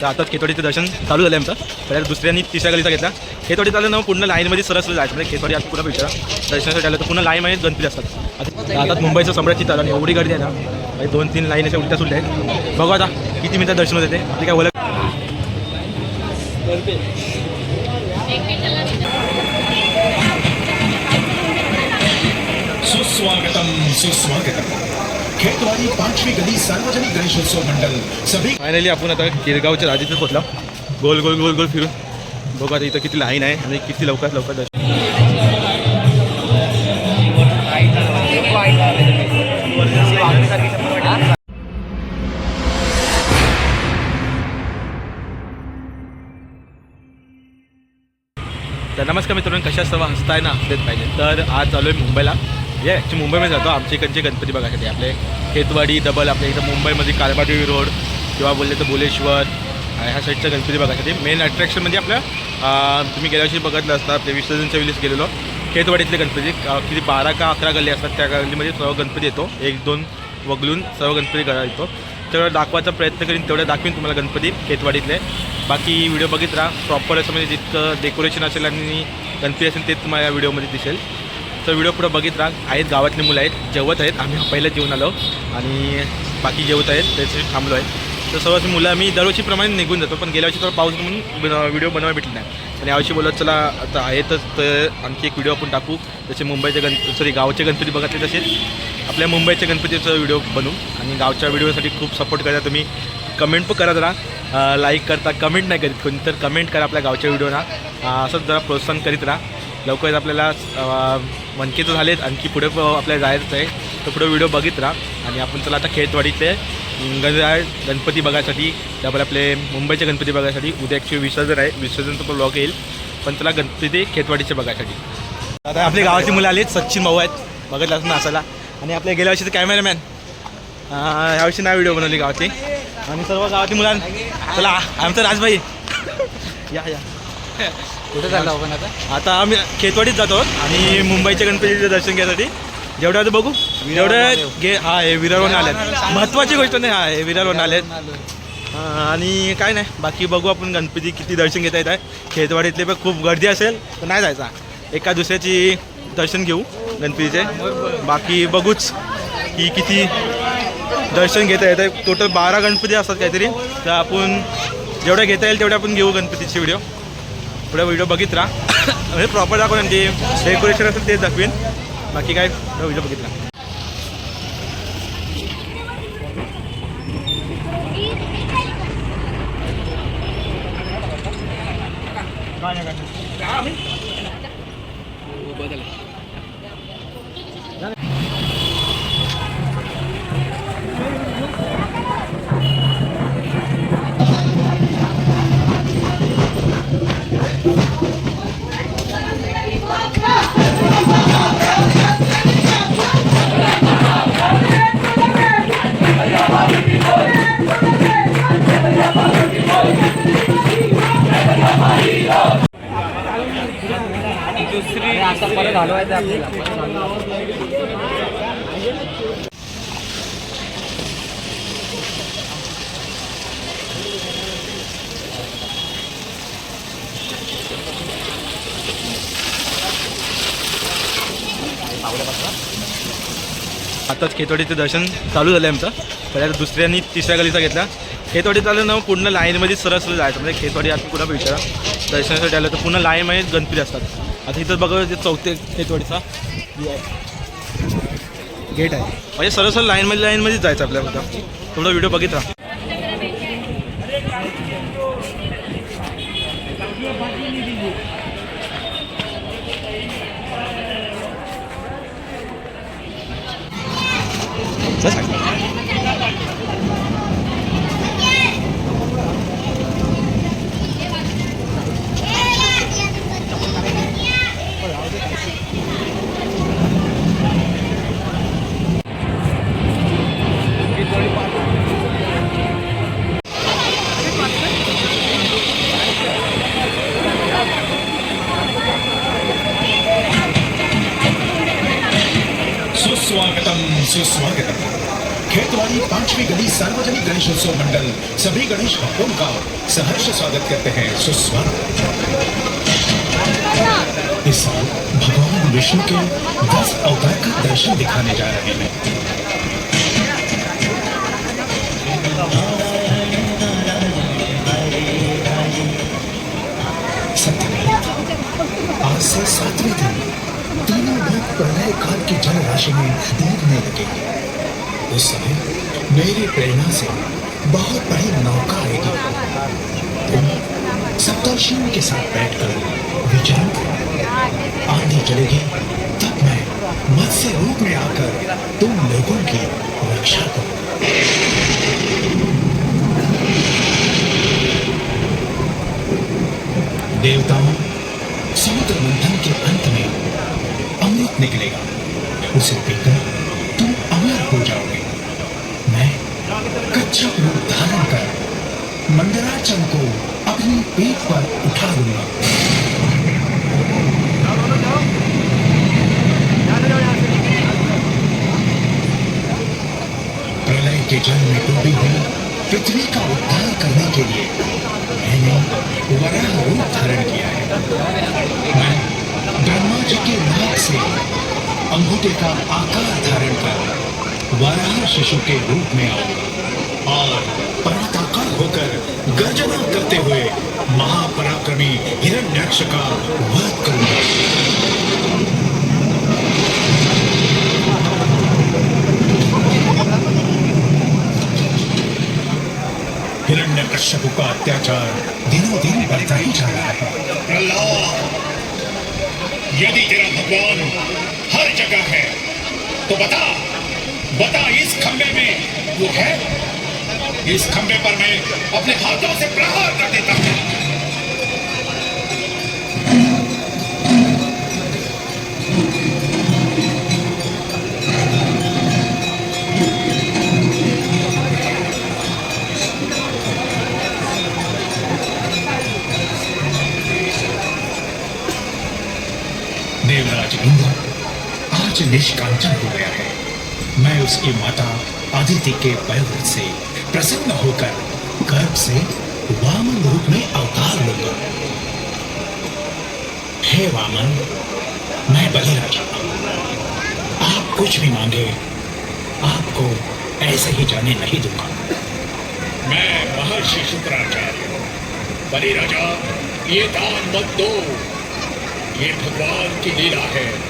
तर आता खेतवाडीचं दर्शन चालू झालं आमचं. पहिल्या दुसऱ्यांनी तिसऱ्या गलीचा घेतला. खेतवाडीत आलं ना पूर्ण लाईनमध्ये सरस जायचं. म्हणजे खेतवाडी आता पूर्ण पिक्चर दर्शनासाठी आलं तर पुन्हा लाईनमध्ये गणपती असतात. आता आता मुंबईचं सम्राट चित्र आणि एवढी गर्दी आहे ना म्हणजे दोन तीन लाईन अशा उलट्या सुलट्या आहेत. बघू आता किती मिनिटात दर्शन होते ते. काय ओळख? सुस्वागतम सुस्वागतम. खेतवाड़ी पांचवी गली सार्वजनिक गणेशोत्सव मंडळ. सभी फायनली आपण आता गिरगावच्या राजीत पोहोचला. गोल गोल गोल गोल फिरून. बघू आता इथं किती लाईन आहे आणि किती लवकरात लवकर दर्शन तर नमस्कार मित्रांनो कशा सर्व हसताय ना हसलेच पाहिजे. तर आज चालू आहे मुंबईला. म्हणजे या ॲक्च्युली मुंबईमध्ये जातो. आमच्या इकडचे गणपती बघायसाठी आपले खेतवाडी डबल आपल्या इथं मुंबईमध्ये कालबादेवी रोड किंवा बोलले तर बोलेश्वर. ह्या साईडचा गणपती बघायसाठी मेन अट्रॅक्शन म्हणजे आपल्या तुम्ही गेल्या वर्षी बघितलं असता आपल्या विसर्जनच्या वेळेस गेलेलो. खेतवाडीतले गणपती किती बारा का अकरा गल्ली असतात त्या गल्लीमध्ये सर्व गणपती येतो. एक दोन वगळून सर्व गणपती घरा येतो. तेवढं दाखवायचा प्रयत्न करीन तेवढं दाखवीन तुम्हाला गणपती खेतवाडीतले. बाकी व्हिडिओ बघित राहा प्रॉपर असं म्हणजे जितकं डेकोरेशन असेल आणि गणपती असेल ते तुम्हाला या व्हिडिओमध्ये दिसेल. तर व्हिडिओ पुढं बघित राहा. आहेत गावातली मुलं आहेत जेवत आहेत. आम्ही पहिलं जेवून आलो. आणि बाकी जेवत आहेत त्याचे थांबलो आहे. तर सर्वच मुलं आम्ही दरवर्षीप्रमाणे निघून जातो पण गेल्या वर्षी थोडा पाऊस म्हणून व्हिडिओ बनवायला भेटला नाही. आणि यावर्षी बोलत चला आता आहेतच तर आणखी एक व्हिडिओ आपण टाकू. जसे मुंबईचे गण सॉरी गावचे गणपती बघितले तसेच आपल्या मुंबईच्या गणपतीचा व्हिडिओ बनवू. आणि गावच्या व्हिडिओसाठी खूप सपोर्ट करा तुम्ही. कमेंट पण करत राहा लाईक करता कमेंट नाही करीत कोणी तर कमेंट करा आपल्या गावच्या व्हिडिओना. असंच जरा प्रोत्साहन करीत राहा. लवकरच आपल्याला अं, झाले झालेत आणखी पुढे आपल्याला जायचं आहे. तर पुढे व्हिडिओ बघित राहा. आणि आपण चला आता खेतवाडीचे गणराय गणपती बघायसाठी त्यामुळे आपले मुंबईचे गणपती बघायसाठी उद्या ॲक्च्युली विसर्जन आहे. विसर्जनचं पण ब्लॉग येईल. पण चला गणपती खेतवाडीचे बघायसाठी. आता आपली गावाची मुलं आली सचिन भाऊ आहेत. बघितलं असं नाचायला आणि आपल्या गेल्या वर्षीचे कॅमेरामॅन यावर्षी नाही व्हिडिओ बनवली गावाची आणि सर्व गावाची मुलां चला आमचं राजभाई. या या. कुठे चाललो आपण आता? आता आम्ही खेतवाडीत जातो आणि मुंबईच्या गणपतीचं दर्शन घ्यायसाठी. जेवढं आता बघू जेवढं घे हा. हे विरारवरून आलेत. महत्त्वाची गोष्ट नाही हा हे विरारवरून आलेत. हा, आणि काय नाही बाकी बघू आपण गणपती किती दर्शन घेता येत आहे खेतवाडीतले पण खूप गर्दी असेल तर नाही जायचा. एका दुसऱ्याची दर्शन घेऊ गणपतीचे. बाकी बघूच की किती दर्शन घेता येत आहे टोटल बारा गणपती असतात काहीतरी. तर आपण जेवढ्या घेता येईल तेवढ्या आपण घेऊ गणपतीचे व्हिडिओ पुढे व्हिडिओ बघित राहा म्हणजे प्रॉपर दाखवून ते डेकोरेशन असेल तेच दाखवेन. बाकी काय व्हिडिओ बघित राहा आता आताच खेतवाडीचं दर्शन चालू झालं आहे आमचं पहिल्या दुसऱ्यांनी तिसऱ्या गलीचा घेतला. खेतवाडीत आलं ना पूर्ण लाईनमध्ये सरळ जायचं म्हणजे खेतवाडी आता पुन्हा विचारा. दर्शनासाठी आलं तर पुन्हा लाईनमध्ये गणपती असतात. आता इथं बघा ते चौथे खेतवाडीचा गेट आहे. म्हणजे सरळ सरळ लाईनमध्ये लाईनमध्येच जायचं आपल्याला थोडा व्हिडिओ बघित राहा 这才是 सार्वजनिक मंडल, सभी गणेश भक्तों का सहर्ष स्वागत करते हैं। सुस्वागत। इस साल भगवान विष्णु के दस अवतार का दर्शन दिखाने जा रहे हैं। आज से सातवें दिन, तीनों लोग प्रलय काल की जल राशि में डूबने लगेंगे उस समय मेरी प्रेरणा से बहुत बड़ी नौका आएगी। तुम सप्तर्षियों के साथ बैठकर विचरण करो। आंधी चलेगी तब मैं मत्स्य रूप में आकर तुम लोगों की रक्षा करूँगा। देवताओं, समुद्र मंथन के अंत में अमृत निकलेगा। उसे पीकर कच्छप रूप धारण कर मंदराचल को अपनी पीठ पर उठा लूँगा प्रलय के जल में डूबी हुई पृथ्वी का उद्धार करने के लिए मैंने वराह रूप धारण किया है। मैं ब्रह्मा जी के नाक से अंगूठे का आकार धारण कर वराह शिशु के रूप में आऊँगा। और पराताकार होकर गर्जना करते हुए महापराक्रमी हिरण्यक्ष का वध करूँगा हिरण्य कश्यप का अत्याचार दिनों दिन बढ़ता ही जा रहा है। यदि तेरा भगवान हर जगह है तो बता बता इस खंबे में वो है? इस खंबे पर मैं अपने हाथों से प्रहार कर देता हूँ। देवराज इंद्र, आज निष्कांचन हो गया है। मैं उसकी माता अदिति के पैर से प्रसन्न होकर गर्भ से वामन रूप में अवतार लूँगा। हे वामन, मैं बलिराजा आप कुछ भी मांगे, आपको ऐसे ही जाने नहीं दूँगा। मैं महर्षि शुक्राचार्य बलि राजा ये दान मत दो। ये भगवान की लीला है।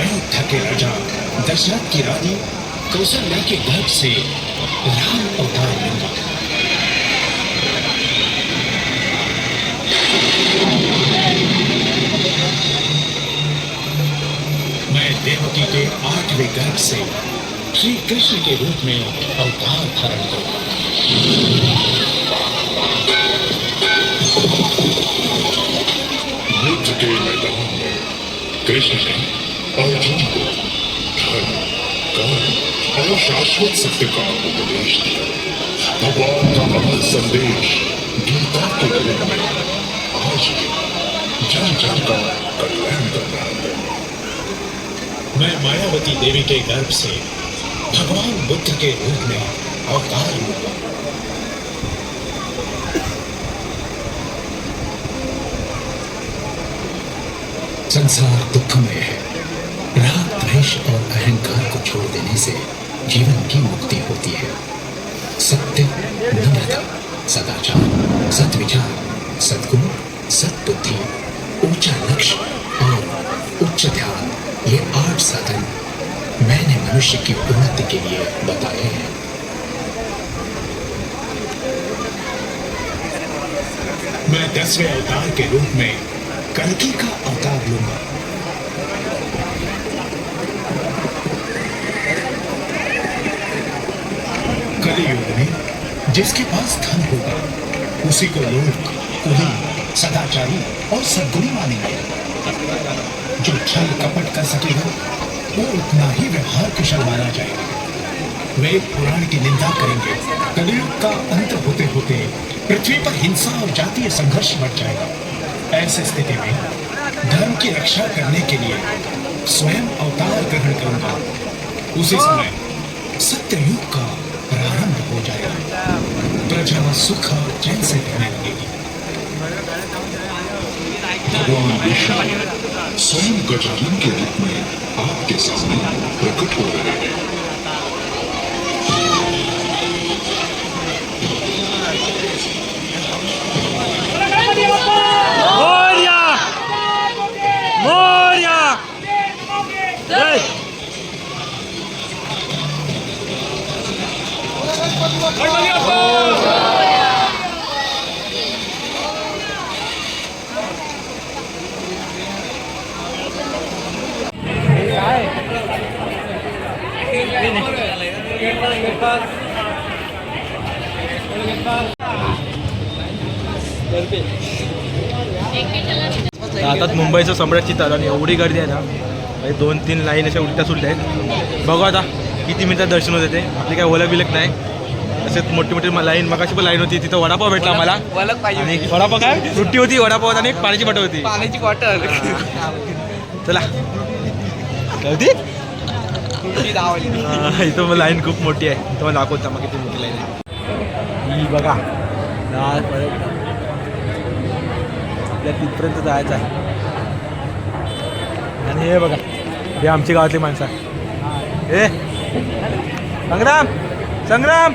अयोध्या के राजा। दशरथ की रानी कौशल्या के गर्भ से राम अवतार लूँगा मैं देवकी के आठवें गर्भ से श्री कृष्ण के रूप में अवतार धारण करूँगा युद्ध के मैदान में कृष्ण ने धर्म कर्म और शाश्वत सत्य का उपदेश दिया भगवान का संदेश गीता के में आज जन जन का कल्याण कर रहा है मैं मायावती देवी के गर्भ से भगवान बुद्ध के रूप में अवतार लूँगा संसार दुखमय है। राग और अहंकार को छोड़ देने से जीवन की मुक्ति होती है। सत्य नम्रता सदाचार सत्विचार सद्गुण, सद्बुद्धि, ऊँचा लक्ष्य और उच्च ध्यान, ये आठ साधन मैंने मनुष्य की उन्नति के लिए बताए हैं। मैं दसवें अवतार के रूप में कल्कि का अवतार लूँगा। कलयुग में जिसके पास धन होगा, उसी को लोग कुली सदाचारी और सद्गुणी मानेंगे। जो छल कपट कर सकेगा, वो उतना ही व्यवहार कुशल माना जाएगा। वे पुराण की निंदा करेंगे, कलयुग का अंत होते होते पृथ्वी पर हिंसा और जातीय संघर्ष बढ़ जाएगा। ऐसी स्थिति में धर्म की रक्षा करने के लिए स्वयं अवतार ग्रहण करूँगा। उसी समय सत्ययुग का हो जाएगा। प्रजा सुख और चैन से रहने लगेगी भगवान विष्णु स्वयं गजानन के रूप में आपके सामने प्रकट हो रहे हैं। मोर्या! मोर्या! जय। आता मुंबईचं सम्राट चित्र आणि एवढी गर्दी आहे ना म्हणजे दोन तीन लाईन अशा उलट्या सुलट्या आहेत. बघू आता किती मिनिटात दर्शन होते ते. आपली काय ओलक बिलक नाही. तसेच मोठी मोठी लाईन मगाशी पण लाईन होती तिथं वडापाव भेटला वलक पाहिजे आणि वडापाव काय? सुट्टी होती वडापाव आणि एक पाण्याची बॉटल होती. पाण्याची बॉटल. चला. होती इथं मग लाईन खूप मोठी आहे. तुम्हाला दाखवता मग किती मोठी लाईन आहे. ही बघा. आपल्या तिथपर्यंत जायचं आहे. आणि हे बघा. हे आमची गावातली माणसं आहे. हे. संग्राम! संग्राम!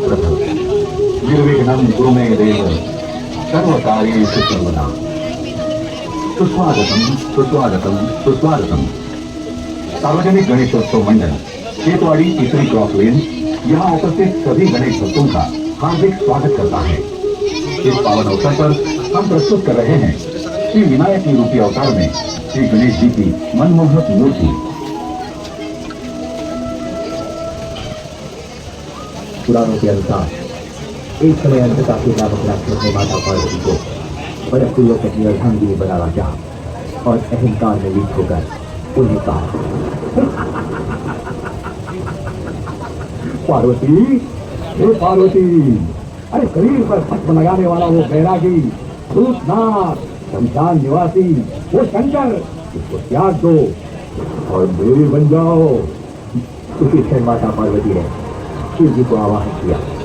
मे देव सर्वकार्येषु सर्वदा सुस्वागतम सुस्वागतम सुस्वागतम। सार्वजनिक गणेशोत्सव मंडल, केतवाड़ी तीसरी क्रॉस लेन, यहाँ उपस्थित सभी गणेश भक्तों का हार्दिक स्वागत करता है। इस पावन अवसर पर हम प्रस्तुत कर रहे हैं श्री विनायक की रूपी अवतार में श्री गणेश जी की मनमोहक मूर्ति। पुराणों के अनुसार एक समय अंधता के नामक राक्षस ने माता पार्वती को बड़पूर्वक अपनी अर्धांगिनी बनाना चाहा और अहंकार में लीन होकर उन्हें कहा, पार्वती, हे पार्वती, अरे शरीर पर भस्म लगाने वाला वो बैरागी, भूतनाथ, शमशान निवासी, वो शंकर, इसको त्याग दो और मेरी बन जाओ। उसी क्षण माता पार्वती ने शिव जी को आवाहन किया।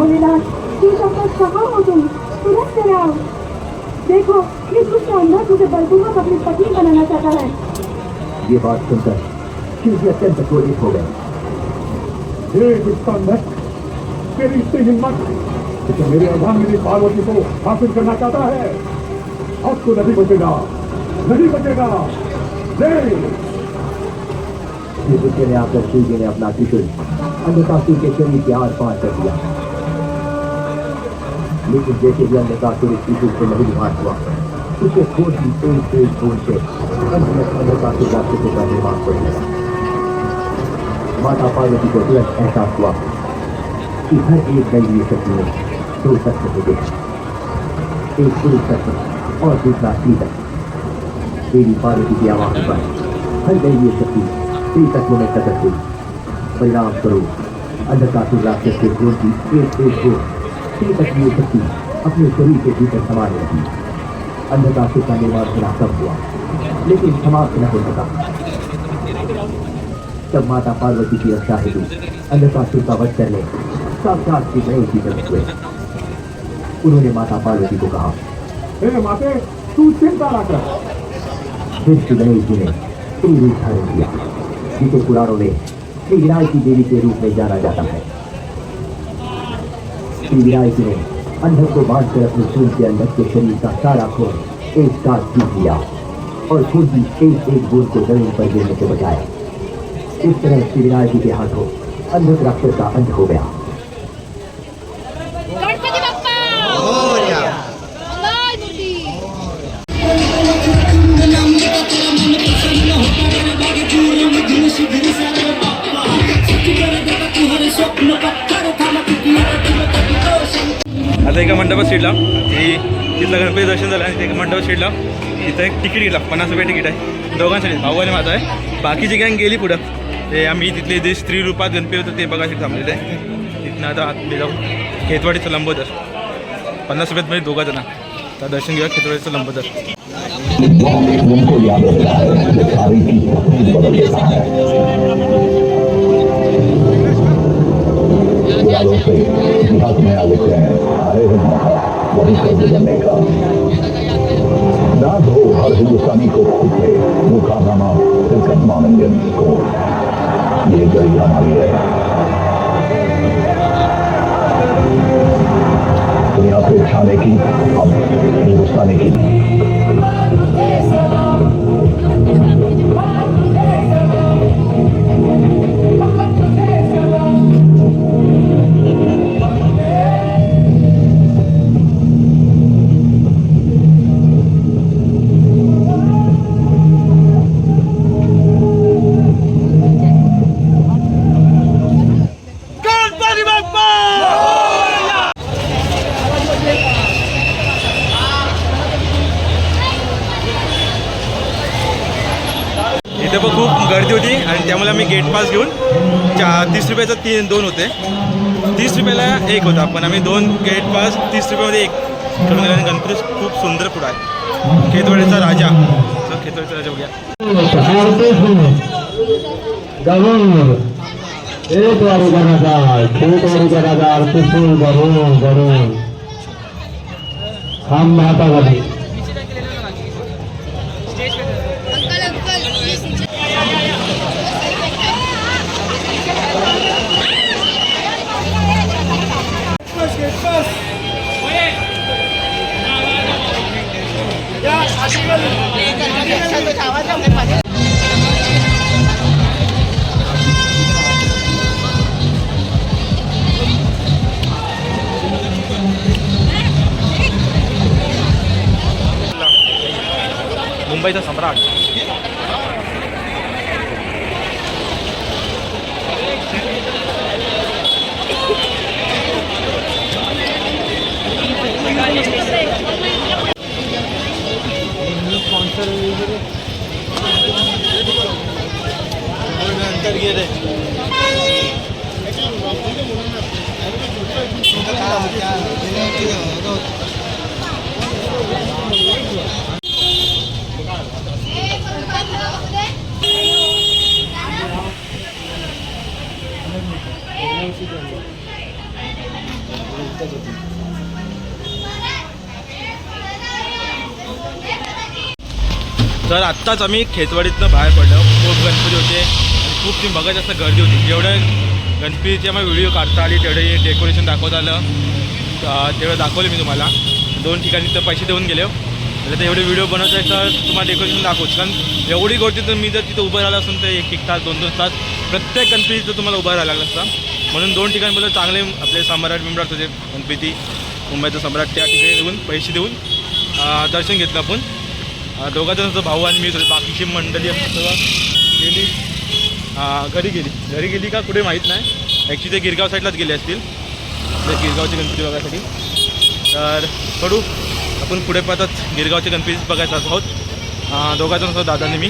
भोलेनाथ तू कहाँ हो तुम तुरंत आओ देखो ये दुष्ट अंधा तुझे बलपूर्वक अपनी पत्नी बनाना चाहता है ये बात सुनकर शिव जी अत्यंत क्रोधित हो गए तेरी इतनी हिम्मत तो मेरी अर्धांगिनी पार्वती को हासिल करना चाहता है। अब तो नहीं बचेगा नहीं बचेगा। में आकर शिव जी ने अपना त्रिशूल अन्यकासुर के शरीर के आर पार कर दिया। लेकिन जैसे ही अन्यकासुर इस त्रिशूल से नहीं निभाट हुआ। उसे खोज की। एक एक ढूंढ से अंधता के रास्ते का निर्माण होने लगा माता पार्वती को तुरंत एहसास हुआ कि हर एक दैवीय शक्ति में दो तत्व हैं एक पुरुष तत्व और दूसरा स्त्री देवी पार्वती की आवाज़ पर हर दैवीय शक्ति स्त्री तत्व में प्रकट हुई। परिणाम स्वरूप अंधकासुर राक्षस के क्रोध की एक एक हो स्त्री तत्वीय शक्ति अपने शरीर के भीतर समाने लगी अंधकासुर का निर्माण कम हुआ, लेकिन समाप्त न हो सका। तब माता पार्वती की रक्षा हेतु अंधकासुर का वध करने साक्षात श्री गणेश जी प्रकट हुए। उन्होंने माता पार्वती को कहा, हे माते, तू चिंता न कर। फिर श्री जी ने स्त्री रूप धारण किया जिसे पुराणों में श्री विनायक की देवी के रूप में जाना जाता है। श्री विनायक ने अंधक को बांधकर अपने सूर्य के अंदर के शरीर का सारा खून एक साथ पी लिया और खुद भी एक एक बूंद को ज़मीन पर गिरने से बचाया इस तरह श्री जी के हाथों अंधक राक्षस का अंत हो गया। तिथलं गणपती दर्शन झालं आणि ते एका मंडपात शिडला. तिथं एक तिकीट घेतला. पन्नास रुपये तिकीट आहे. दोघांसाठी भाऊ आणि माझा आहे बाकीची गँग गेली पुढं. ते आम्ही तिथले जे स्त्री रूपात गणपती होतं ते बघायसाठी थांबलेले आहे. तिथनं आता आतमध्ये जाऊ. खेतवाडीचं लंबोदर. पन्नास रुपयात म्हणजे दोघा जण. तर दर्शन घेऊया खेतवाडीचं लंबोदर. करने का ना दो हर हिंदुस्तानी को खुद है मुकानामा शिरकत मानेंगे को ये गरीब हमारी है दुनिया से छाने की हम हिंदुस्तानी की तीस तीन दोन होते. तीस रुपयाला एक होता पण आम्ही दोन गेट पास तीस रुपयामध्ये एक. करून दिला आणि गणपती खूप सुंदर पुढा आहे. खेतवाडीचा राजा. तर खेतवाडीचा राजा बघूया. एक वारी जनादार मुंबईचा सम्राट. आत्ताच आम्ही खेतवाडीतनं बाहेर पडलो. खूप गणपती होते आणि खूप ती बघत जास्त गर्दी होती. जेवढं गणपतीचे आम्हाला व्हिडिओ काढता आली तेवढे डेकोरेशन दाखवता आलं. तेवढं दाखवलं मी तुम्हाला. दोन ठिकाणी तर पैसे देऊन गेले हो. तर एवढे व्हिडिओ बनवत आहे तर तुम्हाला डेकोरेशन दाखवतो. कारण एवढी गर्दी तर मी जर तिथं उभं राहिलं असेल तर एक एक तास दोन दोन तास प्रत्येक गणपतीचं तुम्हाला उभं राहायला लागलं असतं. म्हणून दोन ठिकाणी चांगले आपले सम्राट बिम्राट होते गणपती मुंबईचा सम्राट त्या ठिकाणी देऊन पैसे देऊन दर्शन घेतलं आपण. अं, दोघा जणांचं भाऊ आणि मी बाकीची मंडळी गेली. घरी गेली. घरी गेली का कुठे माहीत नाही. ॲक्च्युली ते गिरगाव साईडलाच गेले असतील. ते गिरगावचे गणपती बघायसाठी. तर पडू. आपण पुढे पाहतात गिरगावचे गणपती बघायचं आहोत. अं, दोघा जण होतो दादाने मी.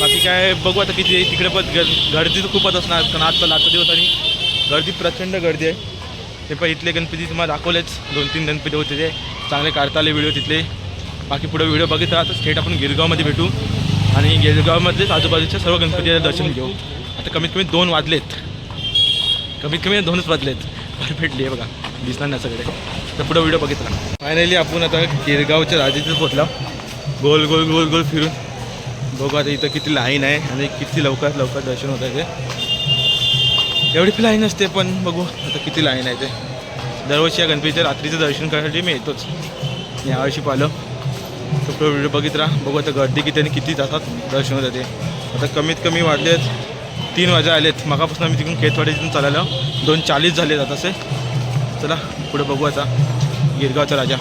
बाकी काय बघू आता किती तिकडे पण गर्दी तर खूपच असणार. कारण आजकाल आजचा दिवस आणि गर्दी प्रचंड गर्दी आहे. ते पण इथले गणपती तुम्हाला दाखवलेच. दोन तीन गणपती होते ते. चांगले काढता आले व्हिडिओ तिथले. बाकी पुढे व्हिडिओ बघित राहा तर थेट आपण गिरगावमध्ये भेटू. आणि गिरगावमधलेच आजूबाजूच्या सर्व गणपतीचं दर्शन घेऊ. आता कमीत कमी दोन वाजलेत. कमीत कमी दोनच वाजलेत. भेटली आहे बघा. दिसणार नाही सगळे. तर पुढे व्हिडिओ बघितला. फायनली आपण आता गिरगावच्या राजेतच पोचला गोल गोल गोल गोल फिरून. बघू आता इथं किती लाईन आहे आणि किती लवकरात लवकर दर्शन होत आहे ते. एवढी पण लाईन असते पण बघू आता किती लाईन आहे ते. दरवर्षी या गणपतीच्या रात्रीचं दर्शन करण्यासाठी मी येतोच. यावर्षी पाहिलं. सगळं व्हिडिओ बघित राहा. बघू आता गर्दी किती आणि किती जातात दर्शन जाते ते. आता कमीत कमी वाढलेत आहेत. तीन वाजे आलेत. मगापासून आम्ही तिकडून केतवाडीतून चालायला दोन चाळीस झाले जात असे चला पुढे बघू आता. गिरगावचा राजा.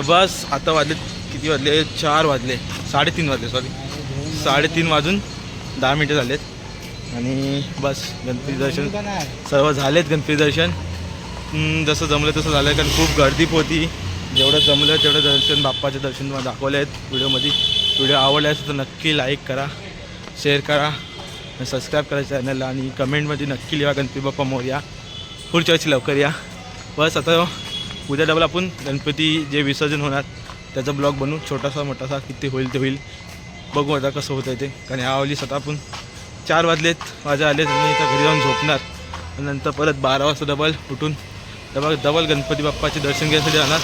तर बस आता वाजले किती वाजले? चार वाजले. साडेतीन वाजले सॉरी साडेतीन वाजून दहा मिनटं झालेत. आणि बस गणपती दर्शन. सर्व झालेत गणपती दर्शन. जसं जमलं तसं झालं कारण खूप गर्दी होती. जेवढं जमलं तेवढं दर्शन बाप्पाचे दर्शन तुम्हाला दाखवले आहेत व्हिडिओमध्ये. व्हिडिओ आवडला असेल तर नक्की लाईक करा शेअर करा सबस्क्राईब करा चॅनलला आणि कमेंटमध्ये नक्की लिहा गणपती बाप्पा मोर्या. पुढच्या वेळेस लवकर या. बस आता उद्या डबल आपण गणपती जे विसर्जन होणार त्याचा ब्लॉग बनवू. छोटासा मोठासा किती होईल ते होईल. बघू आता कसं होतं ते. कारण ह्यावेळी स्वतः आपण चार वाजलेत. वाजा आलेत आणि इथं घरी जाऊन झोपणार. नंतर परत बारा वाजता डबल उठून डबल डबल गणपती बाप्पाचे दर्शन घ्यायसाठी जाणार.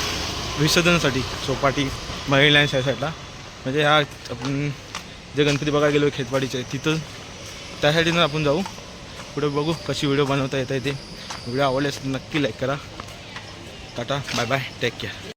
विसर्जनासाठी चौपाटी महिलांच्या साईडला म्हणजे ह्या आपण जे गणपती बघायला गेलो खेतवाडीचे तिथं त्यासाठी आपण जाऊ. पुढे बघू कशी व्हिडिओ बनवता येता येते व्हिडिओ आवडल्यास नक्की लाईक करा. Tata bye bye take care